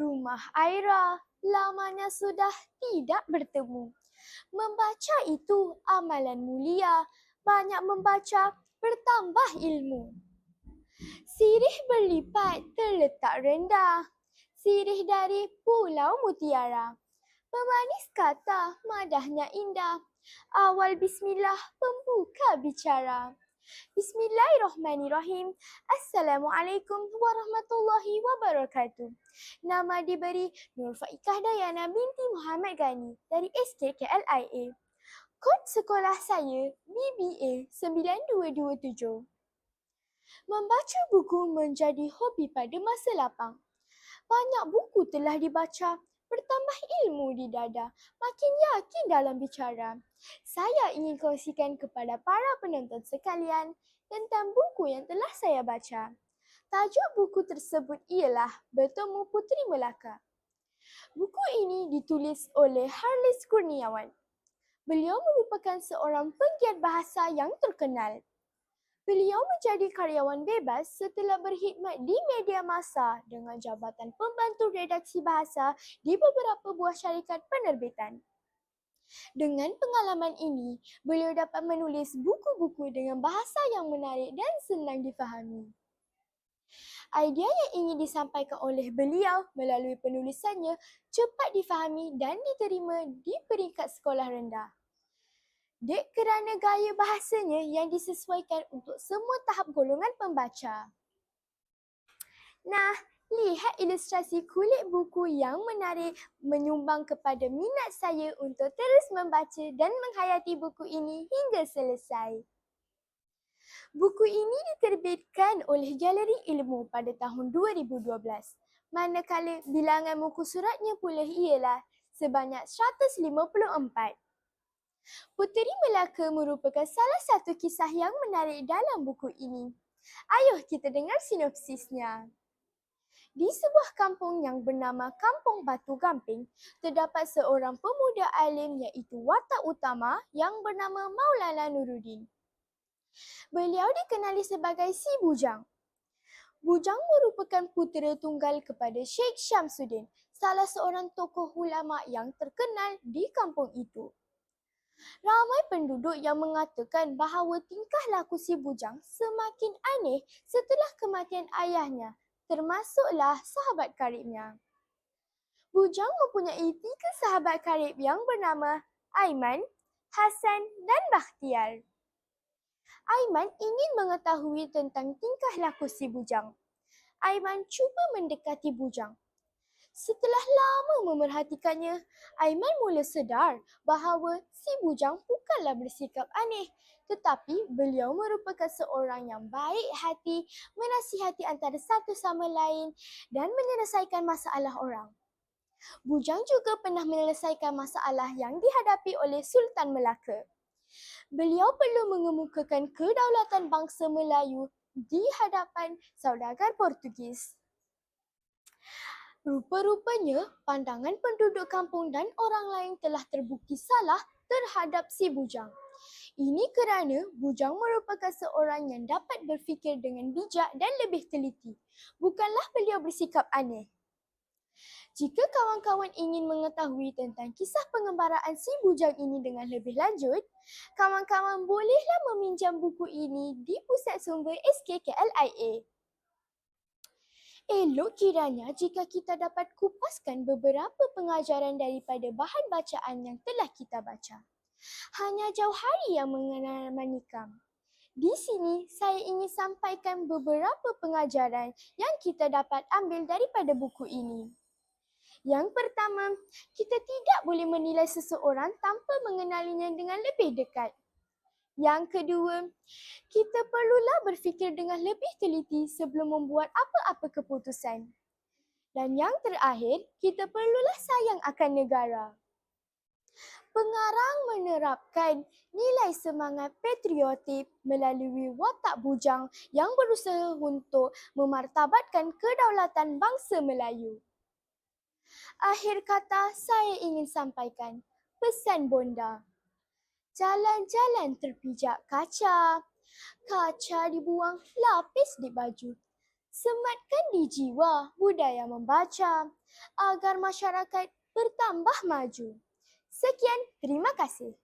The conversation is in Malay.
Rumah Aira lamanya sudah tidak bertemu. Membaca itu amalan mulia, banyak membaca bertambah ilmu. Sirih berlipat terletak rendah, sirih dari Pulau Mutiara. Pemanis kata madahnya indah, awal bismillah pembuka bicara. Bismillahirrahmanirrahim. Assalamualaikum warahmatullahi wabarakatuh. Nama diberi Nur Faikah Dayana binti Muhammad Gani dari SKKLIA. Kod sekolah saya BBA 9227. Membaca buku menjadi hobi pada masa lapang. Banyak buku telah dibaca, bertambah ilmu di dada, makin yakin dalam bicara. Saya ingin kongsikan kepada para penonton sekalian tentang buku yang telah saya baca. Tajuk buku tersebut ialah Bertemu Puteri Melaka. Buku ini ditulis oleh Harlis Kurniawan. Beliau merupakan seorang penggiat bahasa yang terkenal. Beliau menjadi karyawan bebas setelah berkhidmat di media masa dengan jabatan pembantu redaksi bahasa di beberapa buah syarikat penerbitan. Dengan pengalaman ini, beliau dapat menulis buku-buku dengan bahasa yang menarik dan senang difahami. Idea yang ingin disampaikan oleh beliau melalui penulisannya cepat difahami dan diterima di peringkat sekolah rendah. Dek kerana gaya bahasanya yang disesuaikan untuk semua tahap golongan pembaca. Nah, lihat ilustrasi kulit buku yang menarik menyumbang kepada minat saya untuk terus membaca dan menghayati buku ini hingga selesai. Buku ini diterbitkan oleh Galeri Ilmu pada tahun 2012, manakala bilangan muka suratnya pula ialah sebanyak 154. Puteri Melaka merupakan salah satu kisah yang menarik dalam buku ini. Ayuh kita dengar sinopsisnya. Di sebuah kampung yang bernama Kampung Batu Gamping, terdapat seorang pemuda alim iaitu watak utama yang bernama Maulana Nuruddin. Beliau dikenali sebagai Si Bujang. Bujang merupakan putera tunggal kepada Sheikh Syamsuddin, salah seorang tokoh ulama yang terkenal di kampung itu. Ramai penduduk yang mengatakan bahawa tingkah laku si bujang semakin aneh setelah kematian ayahnya, termasuklah sahabat karibnya. Bujang mempunyai tiga sahabat karib yang bernama Aiman, Hasan dan Bakhtiar. Aiman ingin mengetahui tentang tingkah laku si bujang. Aiman cuba mendekati bujang Setelah lama memerhatikannya, Aiman mula sedar bahawa si bujang bukanlah bersikap aneh tetapi beliau merupakan seorang yang baik hati, menasihati antara satu sama lain dan menyelesaikan masalah orang. Bujang juga pernah menyelesaikan masalah yang dihadapi oleh Sultan Melaka. Beliau perlu mengemukakan kedaulatan bangsa Melayu di hadapan saudagar Portugis. Rupa-rupanya pandangan penduduk kampung dan orang lain telah terbukti salah terhadap si bujang. Ini kerana bujang merupakan seorang yang dapat berfikir dengan bijak dan lebih teliti. Bukanlah beliau bersikap aneh. Jika kawan-kawan ingin mengetahui tentang kisah pengembaraan si bujang ini dengan lebih lanjut, kawan-kawan bolehlah meminjam buku ini di pusat sumber SKKLIA. Elok kiranya jika kita dapat kupaskan beberapa pengajaran daripada bahan bacaan yang telah kita baca. Hanya jauh hari yang mengenal manikam. Di sini saya ingin sampaikan beberapa pengajaran yang kita dapat ambil daripada buku ini. Yang pertama, kita tidak boleh menilai seseorang tanpa mengenalinya dengan lebih dekat. Yang kedua, kita perlulah berfikir dengan lebih teliti sebelum membuat apa-apa keputusan. Dan yang terakhir, kita perlulah sayang akan negara. Pengarang menerapkan nilai semangat patriotik melalui watak bujang yang berusaha untuk memartabatkan kedaulatan bangsa Melayu. Akhir kata saya ingin sampaikan pesan bonda. Jalan-jalan terpijak kaca. Kaca dibuang lapis di baju. Sematkan di jiwa budaya membaca agar masyarakat bertambah maju. Sekian, terima kasih.